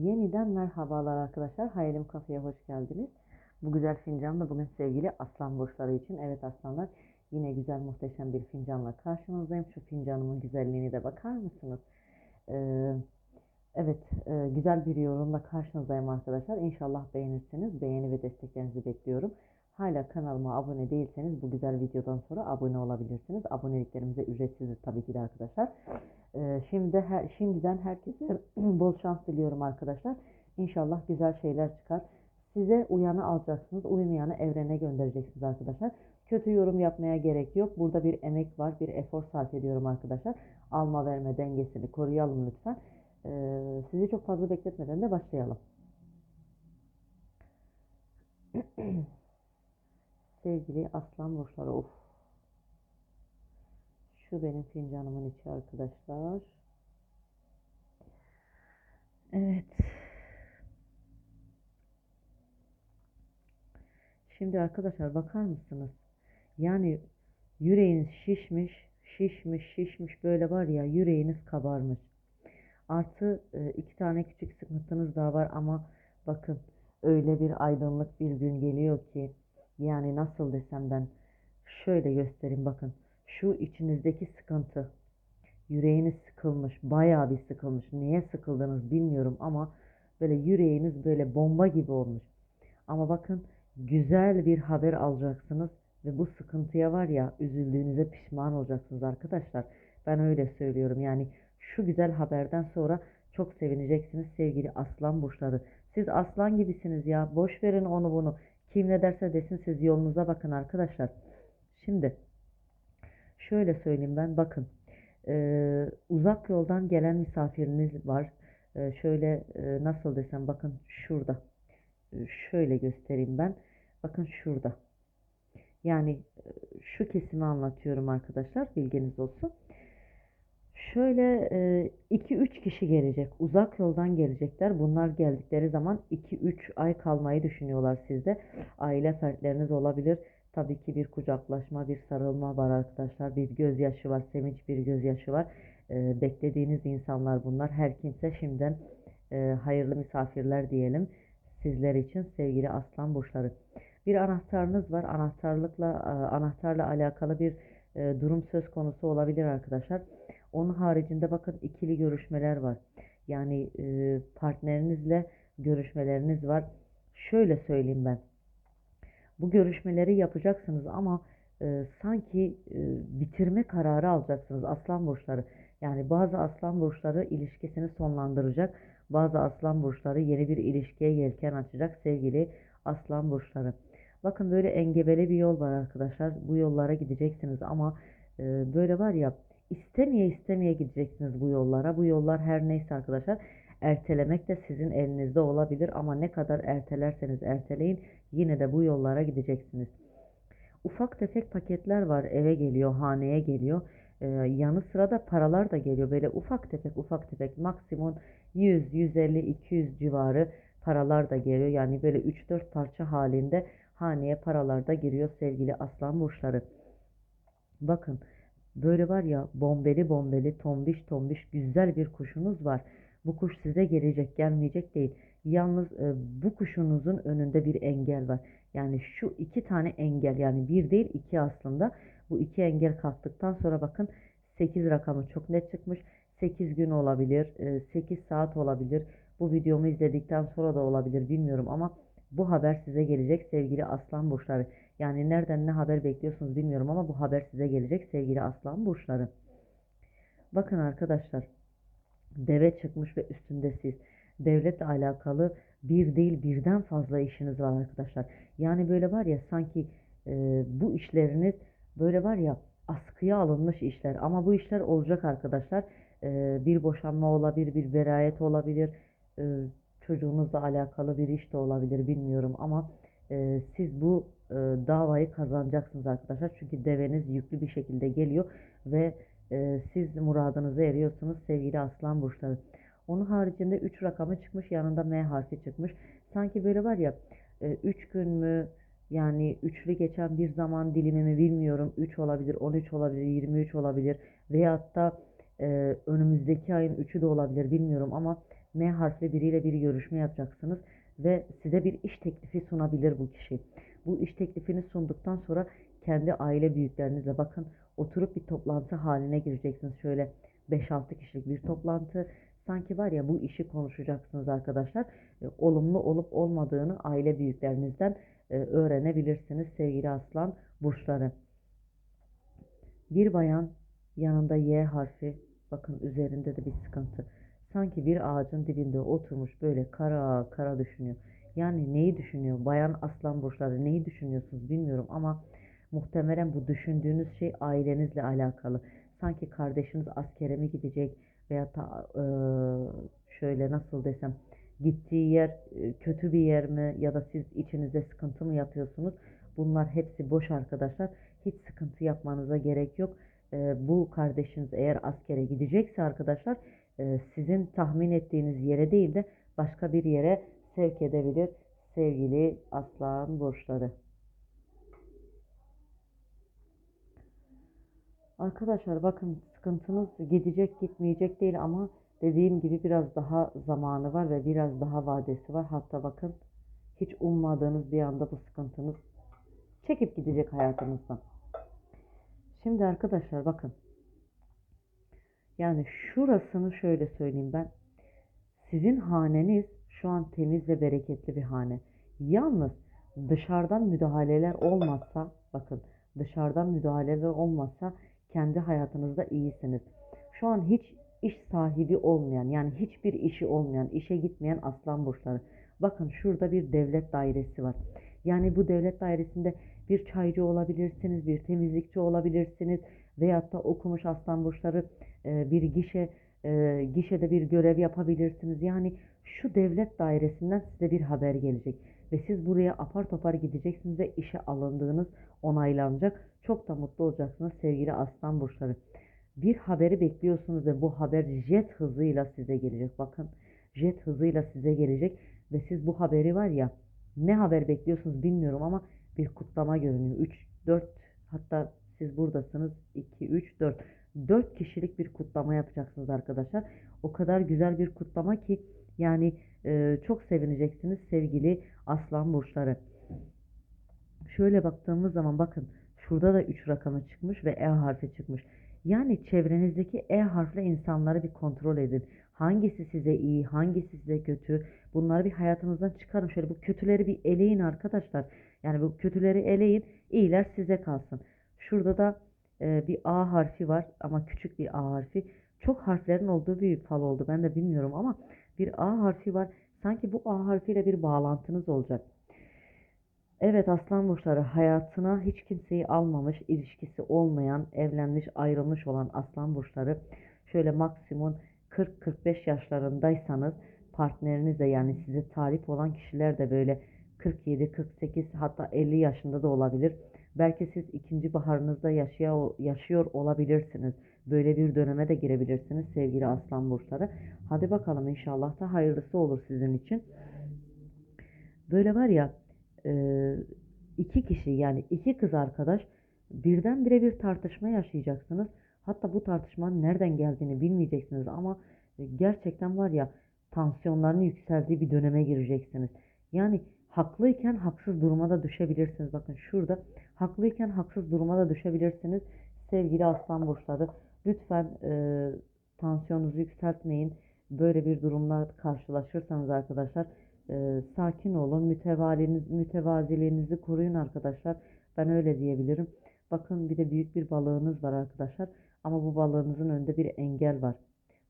Yeniden merhabalar arkadaşlar. Hayalim Kafe'ye hoş geldiniz. Bu güzel fincan da bugün sevgili aslan burçları için. Evet aslanlar yine güzel muhteşem bir fincanla karşınızdayım. Şu fincanımın güzelliğine de bakar mısınız? Ee, evet e, güzel bir yorumla karşınızdayım arkadaşlar. İnşallah beğenirsiniz. Beğeni ve desteklerinizi bekliyorum. Hala kanalıma abone değilseniz bu güzel videodan sonra abone olabilirsiniz. Aboneliklerimize ücretsizdir tabii ki de arkadaşlar. Ee, şimdi her, şimdiden herkese bol şans diliyorum arkadaşlar. İnşallah güzel şeyler çıkar. Size uyanı alacaksınız, uymayanı evrene göndereceksiniz arkadaşlar. Kötü yorum yapmaya gerek yok. Burada bir emek var, bir efor sarf ediyorum arkadaşlar. Alma verme dengesini koruyalım lütfen. Ee, sizi çok fazla bekletmeden de başlayalım. Sevgili aslan burçları, of şu benim fincanımın içi arkadaşlar. Evet. Şimdi arkadaşlar bakar mısınız? Yani yüreğiniz şişmiş, şişmiş, şişmiş böyle var ya yüreğiniz kabarmış. Artı e, iki tane küçük sıkıntınız daha var ama bakın öyle bir aydınlık bir gün geliyor ki yani nasıl desem ben şöyle göstereyim bakın şu içinizdeki sıkıntı, yüreğiniz sıkılmış, bayağı bir sıkılmış. Niye sıkıldınız bilmiyorum ama böyle yüreğiniz böyle bomba gibi olmuş. Ama bakın güzel bir haber alacaksınız ve bu sıkıntıya var ya üzüldüğünüze pişman olacaksınız arkadaşlar. Ben öyle söylüyorum. Yani şu güzel haberden sonra çok sevineceksiniz sevgili aslan burçları. Siz aslan gibisiniz ya. Boş verin onu bunu. Kim ne derse desin siz yolunuza bakın arkadaşlar. Şimdi Şöyle söyleyeyim ben bakın e, uzak yoldan gelen misafiriniz var. E, şöyle e, nasıl desem bakın şurada. E, şöyle göstereyim ben. Bakın şurada. Yani e, şu kesimi anlatıyorum arkadaşlar bilginiz olsun. Şöyle 2-3 e, kişi gelecek. Uzak yoldan gelecekler. Bunlar geldikleri zaman 2-3 ay kalmayı düşünüyorlar sizde. Aile fertleriniz olabilir Tabii ki bir kucaklaşma, bir sarılma var arkadaşlar. Bir gözyaşı var, sevinç bir gözyaşı var. E, beklediğiniz insanlar bunlar. Her kimse şimdiden e, hayırlı misafirler diyelim sizler için sevgili aslan burçları. Bir anahtarınız var. Anahtarlıkla anahtarla alakalı bir durum söz konusu olabilir arkadaşlar. Onun haricinde bakın ikili görüşmeler var. Yani e, partnerinizle görüşmeleriniz var. Şöyle söyleyeyim ben bu görüşmeleri yapacaksınız ama e, sanki e, bitirme kararı alacaksınız aslan burçları. Yani bazı aslan burçları ilişkisini sonlandıracak. Bazı aslan burçları yeni bir ilişkiye yelken açacak sevgili aslan burçları. Bakın böyle engebeli bir yol var arkadaşlar. Bu yollara gideceksiniz ama böyle var ya istemeye istemeye gideceksiniz bu yollara. Bu yollar her neyse arkadaşlar Ertelemek de sizin elinizde olabilir ama ne kadar ertelerseniz erteleyin yine de bu yollara gideceksiniz. Ufak tefek paketler var eve geliyor, haneye geliyor. Ee, yanı sıra da paralar da geliyor. Böyle ufak tefek ufak tefek maksimum 100, 150, 200 civarı paralar da geliyor. Yani böyle 3-4 parça halinde haneye paralar da giriyor sevgili aslan burçları. Bakın böyle var ya bombeli bombeli tombiş tombiş güzel bir kuşunuz var. Bu kuş size gelecek, gelmeyecek değil. Yalnız e, bu kuşunuzun önünde bir engel var. Yani şu iki tane engel yani bir değil iki aslında. Bu iki engel kalktıktan sonra bakın 8 rakamı çok net çıkmış. 8 gün olabilir, 8 e, saat olabilir. Bu videomu izledikten sonra da olabilir bilmiyorum ama bu haber size gelecek sevgili aslan burçları. Yani nereden ne haber bekliyorsunuz bilmiyorum ama bu haber size gelecek sevgili aslan burçları. Bakın arkadaşlar deve çıkmış ve üstünde siz. Devletle alakalı bir değil birden fazla işiniz var arkadaşlar. Yani böyle var ya sanki e, bu işleriniz böyle var ya askıya alınmış işler. Ama bu işler olacak arkadaşlar. E, bir boşanma olabilir, bir verayet olabilir. E, çocuğunuzla alakalı bir iş de olabilir bilmiyorum ama e, siz bu e, davayı kazanacaksınız arkadaşlar. Çünkü deveniz yüklü bir şekilde geliyor ve e, siz muradınıza eriyorsunuz sevgili aslan burçları. Onun haricinde 3 rakamı çıkmış yanında M harfi çıkmış. Sanki böyle var ya 3 e, gün mü yani üçlü geçen bir zaman dilimi mi bilmiyorum. 3 olabilir, 13 olabilir, 23 olabilir veyahut da e, önümüzdeki ayın 3'ü de olabilir bilmiyorum ama M harfli biriyle bir görüşme yapacaksınız ve size bir iş teklifi sunabilir bu kişi. Bu iş teklifini sunduktan sonra kendi aile büyüklerinizle bakın oturup bir toplantı haline gireceksiniz. Şöyle 5-6 kişilik bir toplantı. Sanki var ya bu işi konuşacaksınız arkadaşlar. E, olumlu olup olmadığını aile büyüklerinizden e, öğrenebilirsiniz sevgili aslan burçları. Bir bayan yanında Y harfi bakın üzerinde de bir sıkıntı. Sanki bir ağacın dibinde oturmuş böyle kara kara düşünüyor. Yani neyi düşünüyor? Bayan aslan burçları neyi düşünüyorsunuz bilmiyorum ama muhtemelen bu düşündüğünüz şey ailenizle alakalı. Sanki kardeşiniz askere mi gidecek veya da e, şöyle nasıl desem gittiği yer e, kötü bir yer mi ya da siz içinizde sıkıntı mı yapıyorsunuz? Bunlar hepsi boş arkadaşlar. Hiç sıkıntı yapmanıza gerek yok. E, bu kardeşiniz eğer askere gidecekse arkadaşlar e, sizin tahmin ettiğiniz yere değil de başka bir yere sevk edebilir sevgili aslan burçları. Arkadaşlar bakın sıkıntınız gidecek gitmeyecek değil ama dediğim gibi biraz daha zamanı var ve biraz daha vadesi var. Hatta bakın hiç ummadığınız bir anda bu sıkıntınız çekip gidecek hayatınızdan. Şimdi arkadaşlar bakın. Yani şurasını şöyle söyleyeyim ben. Sizin haneniz şu an temiz ve bereketli bir hane. Yalnız dışarıdan müdahaleler olmazsa bakın dışarıdan müdahaleler olmazsa kendi hayatınızda iyisiniz. Şu an hiç iş sahibi olmayan yani hiçbir işi olmayan, işe gitmeyen aslan burçları. Bakın şurada bir devlet dairesi var. Yani bu devlet dairesinde bir çaycı olabilirsiniz, bir temizlikçi olabilirsiniz veyahut da okumuş aslan burçları bir gişe gişede bir görev yapabilirsiniz. Yani şu devlet dairesinden size bir haber gelecek ve siz buraya apar topar gideceksiniz ve işe alındığınız onaylanacak. Çok da mutlu olacaksınız sevgili aslan burçları. Bir haberi bekliyorsunuz ve bu haber jet hızıyla size gelecek. Bakın jet hızıyla size gelecek ve siz bu haberi var ya ne haber bekliyorsunuz bilmiyorum ama bir kutlama görünüyor. 3, 4 hatta siz buradasınız 2, 3, 4. 4 kişilik bir kutlama yapacaksınız arkadaşlar. O kadar güzel bir kutlama ki yani e, çok sevineceksiniz sevgili aslan burçları. Şöyle baktığımız zaman bakın şurada da 3 rakamı çıkmış ve E harfi çıkmış. Yani çevrenizdeki E harfli insanları bir kontrol edin. Hangisi size iyi, hangisi size kötü. Bunları bir hayatınızdan çıkarın. Şöyle bu kötüleri bir eleyin arkadaşlar. Yani bu kötüleri eleyin, iyiler size kalsın. Şurada da e, bir A harfi var ama küçük bir A harfi. Çok harflerin olduğu bir fal oldu. Ben de bilmiyorum ama bir A harfi var. Sanki bu A harfiyle bir bağlantınız olacak. Evet aslan burçları hayatına hiç kimseyi almamış, ilişkisi olmayan, evlenmiş, ayrılmış olan aslan burçları şöyle maksimum 40-45 yaşlarındaysanız partneriniz de yani size talip olan kişiler de böyle 47, 48 hatta 50 yaşında da olabilir. Belki siz ikinci baharınızda yaşıyor, yaşıyor olabilirsiniz. Böyle bir döneme de girebilirsiniz sevgili aslan burçları. Hadi bakalım inşallah da hayırlısı olur sizin için. Böyle var ya iki kişi yani iki kız arkadaş birdenbire bir tartışma yaşayacaksınız. Hatta bu tartışmanın nereden geldiğini bilmeyeceksiniz ama gerçekten var ya tansiyonların yükseldiği bir döneme gireceksiniz. Yani haklıyken haksız duruma da düşebilirsiniz. Bakın şurada haklıyken haksız duruma da düşebilirsiniz. Sevgili aslan burçları lütfen e, tansiyonunuzu yükseltmeyin. Böyle bir durumla karşılaşırsanız arkadaşlar e, sakin olun. Mütevaliniz, mütevaziliğinizi koruyun arkadaşlar. Ben öyle diyebilirim. Bakın bir de büyük bir balığınız var arkadaşlar. Ama bu balığınızın önünde bir engel var.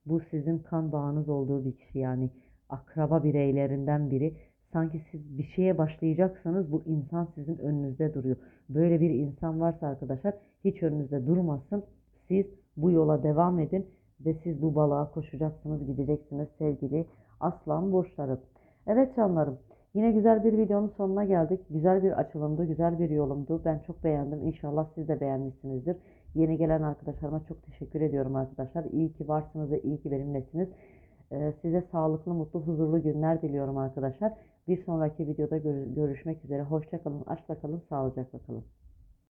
Bu sizin kan bağınız olduğu bir kişi yani akraba bireylerinden biri. Sanki siz bir şeye başlayacaksanız bu insan sizin önünüzde duruyor. Böyle bir insan varsa arkadaşlar hiç önünüzde durmasın. Siz bu yola devam edin ve siz bu balığa koşacaksınız, gideceksiniz sevgili aslan burçları. Evet canlarım. Yine güzel bir videonun sonuna geldik. Güzel bir açılımdı, güzel bir yolumdu. Ben çok beğendim. İnşallah siz de beğenmişsinizdir. Yeni gelen arkadaşlarıma çok teşekkür ediyorum arkadaşlar. İyi ki varsınız ve iyi ki benimlesiniz. Ee, size sağlıklı, mutlu, huzurlu günler diliyorum arkadaşlar. Bir sonraki videoda görüşmek üzere. Hoşçakalın, aşkla kalın, sağlıcakla kalın.